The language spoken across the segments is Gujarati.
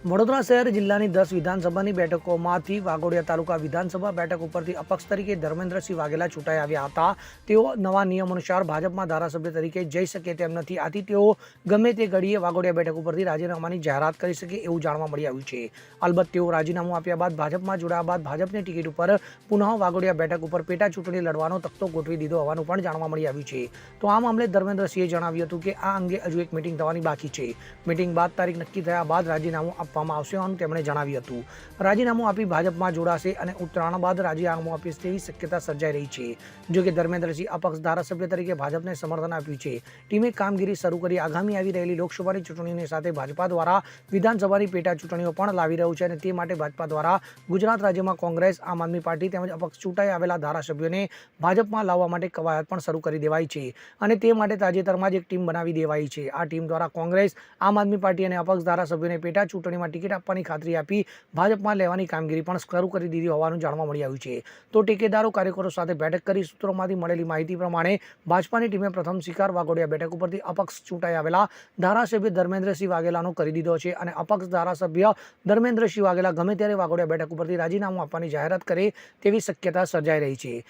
વડોદરા શહેર જિલ્લાની દસ વિધાનસભાની બેઠકોમાંથી વાઘોડિયા તાલુકા વિધાનસભા બેઠક ઉપરથી અપક્ષ તરીકે ધર્મેન્દ્રસિંહ વાઘેલા ચૂંટાઈ આવ્યા હતા. તેઓ નવા નિયમ અનુસાર ભાજપમાં ધારાસભ્ય તરીકે જઈ શકે તેમ નથી આથી તેઓ ગમે તે ઘડીએ વાગોડિયા બેઠક ઉપરથી રાજીનામાની જાહેરાત કરી શકે એવું જાણવા મળી આવ્યું છે. અલબત્ત તેઓ રાજીનામું આપ્યા બાદ ભાજપમાં જોડાયા બાદ ભાજપની ટિકિટ ઉપર પુનઃ વાઘોડિયા બેઠક ઉપર પેટા ચૂંટણી લડવાનો તખતો ગોઠવી દીધો હોવાનું પણ જાણવા મળી આવ્યું છે. તો આ મામલે ધર્મેન્દ્રસિંહે જણાવ્યું હતું કે આ અંગે હજુ એક મિટિંગ થવાની બાકી છે. મિટિંગ બાદ તારીખ નક્કી થયા બાદ રાજીનામું આપવામાં આવશે હોવાનું તેમણે જણાવ્યું હતું. રાજીનામું આપી ભાજપમાં જોડાશે અને ઉત્તરાયણ બાદ રાજીનામું આપીશ તેવી શક્યતા સર્જાઈ રહી છે. જો કે ધર્મેન્દ્રસિંહ અપક્ષ ધારાસભ્ય તરીકે ભાજપને સમર્થન આપ્યું છે. ટીમે કામગીરી શરૂ કરી આગામી આવી રહેલી લોકસભાની ચૂંટણીની સાથે ભાજપા દ્વારા વિધાનસભાની પેટા ચૂંટણીઓ પણ લાવી રહ્યું છે અને તે માટે ભાજપા દ્વારા ગુજરાત રાજ્યમાં કોંગ્રેસ, આમ આદમી પાર્ટી તેમજ અપક્ષ ચૂંટાઈ આવેલા ધારાસભ્યોને ભાજપમાં લાવવા માટે કવાયત પણ શરૂ કરી દેવાઈ છે અને તે માટે તાજેતરમાં જ એક ટીમ બનાવી દેવાઈ છે. આ ટીમ દ્વારા કોંગ્રેસ, આમ આદમી પાર્ટી અને અપક્ષ ધારાસભ્યોને પેટા ચૂંટણીમાં ટિકિટ આપવાની ખાતરી આપી ભાજપમાં લેવાની કામગીરી પણ શરૂ કરી દીધી હોવાનું જાણવા મળી આવ્યું છે. તો ટેકેદારો કાર્યકરો સાથે બેઠક કરી સૂત્રોમાંથી મળેલી માહિતી પ્રમાણે ભાજપાની ટીમે પ્રથમ શિકાર વાઘોડિયા બેઠક ઉપરથી અપક્ષ ચૂંટાઈ આવેલા ધારાસભ્ય ધર્મેન્દ્રસિંહ વાઘેલાનો કરી દીધો છે અને અપક્ષ ધારાસભ્ય ધર્મેન્દ્રસિંહ વાઘેલા ગમે ત્યારે વાઘોડિયા બેઠક ઉપરથી રાજીનામું આપવાની જાહેરાત કરે તેવી શક્યતા સર્જાઈ રહી છે.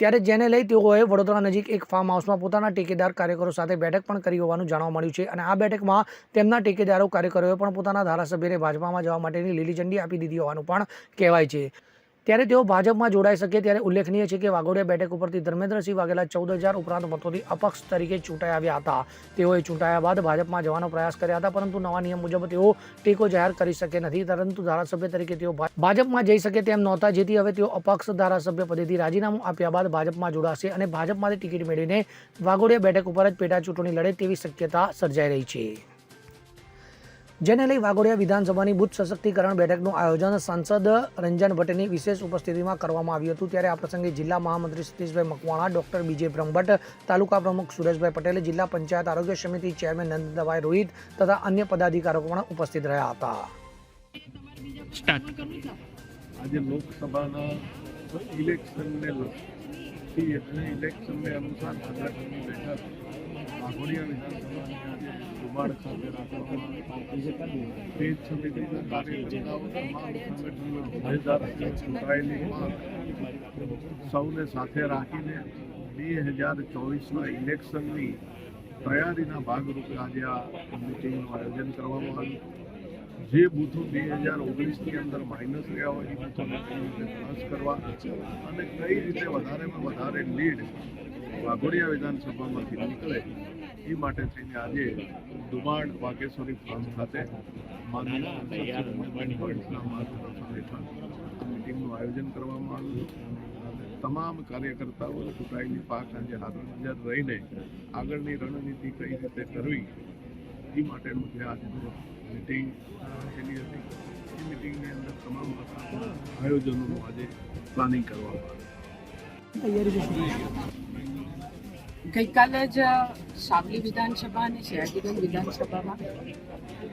ત્યારે જેને લઈ તેઓએ વડોદરા નજીક એક ફાર્મ હાઉસમાં પોતાના ટેકેદાર કાર્યકરો સાથે બેઠક પણ કરી હોવાનું જાણવા મળ્યું છે અને આ બેઠકમાં તેમના ટેકેદારો કાર્યકરોએ પણ પોતાના ધારાસભ્યને ભાજપામાં જવા માટેની લીલી ઝંડી આપી દીધી હોવાનું પણ કહેવાય છે. ત્યારે તેઓ ભાજપમાં જોડાઈ શકે ત્યારે ઉલ્લેખનીય છે કે વાઘોડિયા બેઠક ઉપરથી ધર્મેન્દ્રસિંહ વાઘેલા ચૌદ હજાર ઉપરાંત મતોથી અપક્ષ તરીકે ચૂંટાઈ આવ્યા હતા. તેઓએ ચૂંટાયા બાદ ભાજપમાં જવાનો પ્રયાસ કર્યા હતા, પરંતુ નવા નિયમ મુજબ તેઓ ટેકો જાહેર કરી શકે નથી, પરંતુ ધારાસભ્ય તરીકે તેઓ ભાજપમાં જઈ શકે તેમ નહોતા, જેથી હવે તેઓ અપક્ષ ધારાસભ્ય પદેથી રાજીનામું આપ્યા બાદ ભાજપમાં જોડાશે અને ભાજપમાંથી ટિકિટ મેળવીને વાઘોડિયા બેઠક ઉપર જ પેટા ચૂંટણી લડે તેવી શક્યતા સર્જાઈ રહી છે. જેને લઈ વાઘોડિયા વિધાનસભાની બુથ સશક્તિકરણ બેઠકનું આયોજન સાંસદ રંજન ભટ્ટની વિશેષ ઉપસ્થિતિમાં કરવામાં આવ્યું હતું. ત્યારે આ પ્રસંગે જિલ્લા મહામંત્રી સતીશભાઈ મકવાણા, ડોક્ટર બીજે બ્રહ્મભટ્ટ, તાલુકા પ્રમુખ સુરેશભાઈ પટેલ, જિલ્લા પંચાયત આરોગ્ય સમિતિ ચેરમેન નંદભાઈ રોહિત તથા અન્ય પદાધિકારીઓ પણ ઉપસ્થિત રહ્યા હતા. આજે લોકસભાના ઇલેક્શનને લગતી એટલે ઇલેક્શનને અનુસાર સંગઠનની બેઠક વાઘોડિયા વિધાનસભાની સૌને સાથે રાખીને બે હજાર ચોવીસના ઇલેક્શનની તૈયારીના ભાગરૂપે આજે આ મિટિંગનું આયોજન કરવામાં આવ્યું. જે બૂથો બે હજાર ઓગણીસની અંદર માઇનસ રહ્યા હોય, એ બૂથોને પ્લસ કરવા અને કઈ રીતે વધારેમાં વધારે લીડ વાઘોડિયા વિધાનસભામાંથી નીકળે એ માટે થઈને આજે દુબાણ વાઘેશ્વરી ફાર્મ ખાતે મિટિંગનું આયોજન કરવામાં આવ્યું અને તમામ કાર્યકર્તાઓ ચૂંટાયેલી પાક આજે હાજર રહીને આગળની રણનીતિ કઈ રીતે કરવી એ માટેનું જે આજનું મિટિંગ રાખેલી હતી એ મિટિંગની અંદર તમામ આયોજનોનું આજે પ્લાનિંગ કરવામાં આવ્યું ગઈકાલે જ સાવલી વિધાનસભા અને શહેરગીગંજ વિધાનસભામાં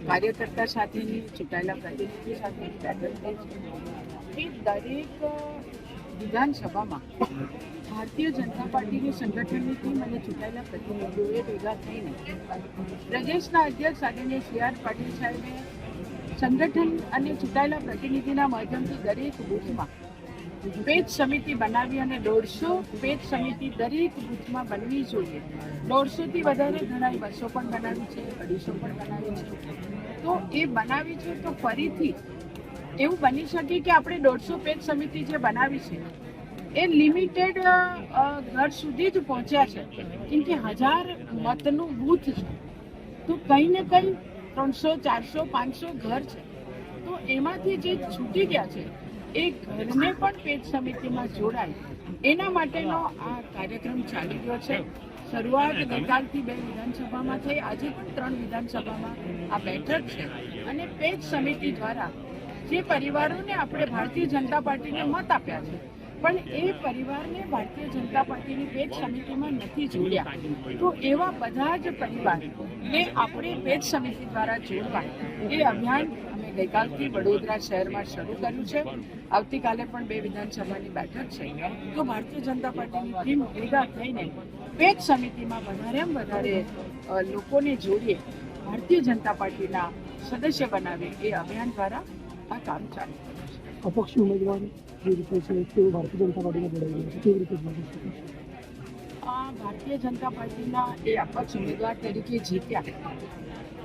કાર્યકર્તા સાથેની, ચૂંટાયેલા પ્રતિનિધિ સાથેની બેઠક થઈ દરેક વિધાનસભામાં ભારતીય જનતા પાર્ટીની સંગઠનની ટીમ અને ચૂંટાયેલા પ્રતિનિધિઓએ ભેગા થઈને પ્રદેશના અધ્યક્ષ આદરણીય સી આર પાટીલ સાહેબે સંગઠન અને ચૂંટાયેલા પ્રતિનિધિના માધ્યમથી દરેક બૂથમાં પેજ સમિતિ બનાવી અને દોઢસો પેજ સમિતિ દરેક બૂથમાં બનવી જોઈએ. દોઢસોથી વધારે ઘણા બસો પણ બનાવી છે, અઢીસો પણ બનાવી છે. તો એ બનાવી છે તો ફરીથી એવું બની શકે કે આપણે દોઢસો પેજ સમિતિ જે બનાવી છે, એ લિમિટેડ ઘર સુધી જ પહોંચ્યા છે. કેમ કે હજાર મતનું બૂથ છે. તો કંઈ ને કંઈ ત્રણસો, ચારસો, પાંચસો ઘર છે. તો એમાંથી જે છૂટી ગયા છે એ ઘરને પણ પેજ સમિતિમાં જોડાય. એના માટેનો આ કાર્યક્રમ ચાલી રહ્યો છે. શરૂઆત ગઈકાલથી બે વિધાનસભામાં થઈ. આજે ત્રણ વિધાનસભામાં આ બેઠક છે. અને પેજ સમિતિ દ્વારા જે પરિવારોને આપણે ભારતીય જનતા પાર્ટીને મત આપ્યા છે, પણ એ પરિવારને ભારતીય જનતા પાર્ટીની પેજ સમિતિમાં નથી જોડ્યા. તો એવા બધા જ પરિવારને આપણે પેજ સમિતિ દ્વારા જોડવા એ અભિયાન ગઈકાલથી વડોદરા શહેરમાં શરૂ કર્યું છે. આવતીકાલે પણ બે વિધાનસભાની બેઠક છે. તો ભારતીય જનતા પાર્ટીની ટીમ ભેગા થઈને પેજ સમિતિમાં વધારેમાં વધારે લોકોને જોડીએ ભારતીય જનતા પાર્ટીના સદસ્ય બનાવે એ અભિયાન દ્વારા આ કામ ચાલુ અપક્ષ ઉમેદવાર જે રીતે છે તેઓ ભારતીય જનતા પાર્ટીમાં જોડાઈ છે. કેવી રીતે ભારતીય જનતા પાર્ટીના એ અપક્ષ ઉમેદવાર તરીકે જીત્યા.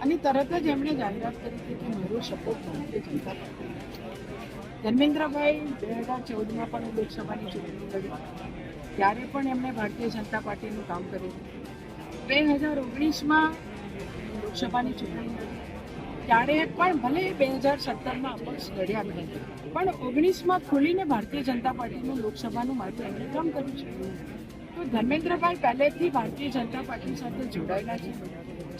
અને તરત જ એમણે જાહેરાત કરી હતી કે મારો સપોર્ટ ભારતીય જનતા પાર્ટી ધર્મેન્દ્રભાઈ બે હજાર ચૌદમાં પણ લોકસભાની ચૂંટણી લડી. ત્યારે પણ એમણે ભારતીય જનતા પાર્ટીનું કામ કર્યું. બે હજાર ઓગણીસમાં લોકસભાની ચૂંટણી લડી. ત્યારે પણ ભલે બે હજાર સત્તરમાં અપક્ષ લડ્યા નહીં પણ ઓગણીસમાં ખુલીને ભારતીય જનતા પાર્ટીનું લોકસભાનું માટે એમણે કામ કર્યું છે. તો ધર્મેન્દ્રભાઈ પહેલેથી ભારતીય જનતા પાર્ટી સાથે જોડાયેલા છે.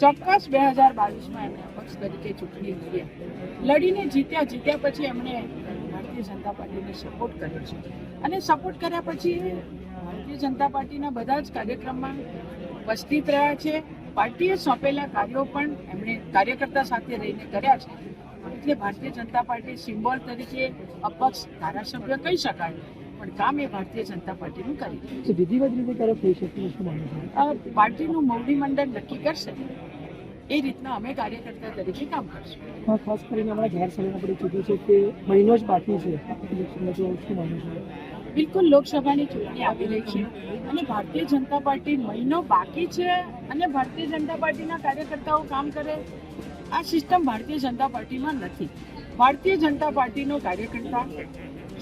ચોક્કસ બે હજાર બાવીસમાં એમણે અપક્ષ તરીકે ચૂંટણી લડ્યા લડીને જીત્યા જીત્યા પછી એમણે ભારતીય જનતા પાર્ટીને સપોર્ટ કર્યો છે. અને સપોર્ટ કર્યા પછી ભારતીય જનતા પાર્ટીના બધા જ કાર્યક્રમમાં ઉપસ્થિત રહ્યા છે. પાર્ટીએ સોંપેલા કાર્યો પણ એમણે કાર્યકર્તા સાથે રહીને કર્યા છે. એટલે ભારતીય જનતા પાર્ટી સિમ્બોલ તરીકે અપક્ષ ધારાસભ્ય કહી શકાય પણ કામ એ ભારતીય જનતા પાર્ટીનું કરી વિધિવત રીતે તરફ થઈ શકે પાર્ટીનું મોવડી મંડળ નક્કી કરશે. એ રીતના અમે કાર્યકર્તા તરીકે કામ કરશું. ખાસ કરીને અમારા જાહેર સભામાં આપણે કીધું છે કે મહિનો જ બાકી છો? બિલકુલ લોકસભાની ચૂંટણી આવી રહી છે. અને ભારતીય જનતા પાર્ટી મહિનો બાકી છે અને ભારતીય જનતા પાર્ટીના કાર્યકર્તાઓ કામ કરે આ સિસ્ટમ ભારતીય જનતા પાર્ટીમાં નથી. ભારતીય જનતા પાર્ટીનો કાર્યકર્તા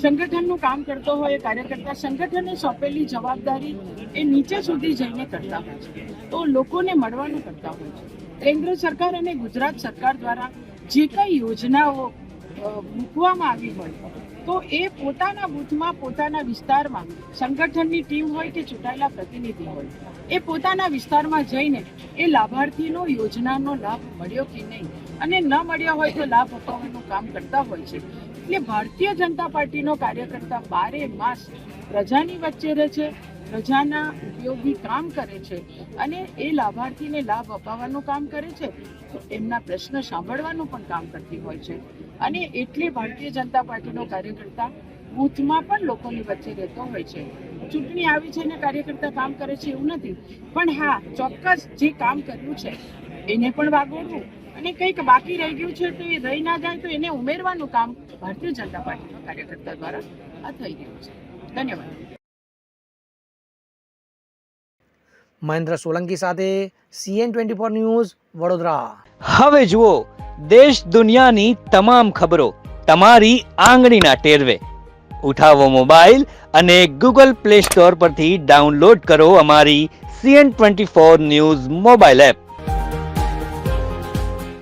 સંગઠનનું કામ કરતો હોય કાર્યકર્તા સંગઠને સોંપેલી જવાબદારી એ નીચે સુધી જઈને કરતા હોય છે. તો લોકોને મળવાનું કરતા હોય છે. કેન્દ્ર સરકાર અને ગુજરાત સરકાર દ્વારા જે કઈ યોજનાઓ મૂકવામાં આવી હોય, તો એ પોતાના બૂથમાં, પોતાના વિસ્તારમાં સંગઠનની ટીમ હોય કે ચૂંટાયેલા પ્રતિનિધિ હોય, એ પોતાના વિસ્તારમાં જઈને એ લાભાર્થીનો, યોજનાનો લાભ મળ્યો કે નહીં? અને ન મળ્યો હોય તો લાભ અપાવવાનું કામ કરતા હોય છે. એટલે ભારતીય જનતા પાર્ટીનો કાર્યકર્તા બારે માસ પ્રજાની વચ્ચે રહે છે, પ્રજાના ઉપયોગી કામ કરે છે અને એ લાભાર્થીને લાભ અપાવવાનું કામ કરે છે, તો એમના પ્રશ્ન સાંભળવાનું પણ કામ કરતી હોય છે. અને એટલે ભારતીય જનતા પાર્ટીનો કાર્યકર્તા બૂથમાં પણ લોકોની વચ્ચે રહેતો હોય છે. ચૂંટણી આવી છે અને કાર્યકર્તા કામ કરે છે એવું નથી. પણ હા, ચોક્કસ જે કામ કર્યું છે, એને પણ વાગોડવું અને કંઈક બાકી રહી ગયું છે તો એ રહી ના જાય તો એને ઉમેરવાનું કામ ભારતીય જનતા પાર્ટીના કાર્યકર્તા દ્વારા આ થઈ રહ્યું છે. ધન્યવાદ. મહેન્દ્ર સોલંકી સાથે CN twenty four news Vadodara. હવે જુઓ દેશ દુનિયાની તમામ ખબરો તમારી આંગળીના ટેરવે. ઉઠાવો મોબાઈલ અને ગૂગલ પ્લે સ્ટોર પરથી ડાઉનલોડ કરો અમારી CN twenty four news mobile app.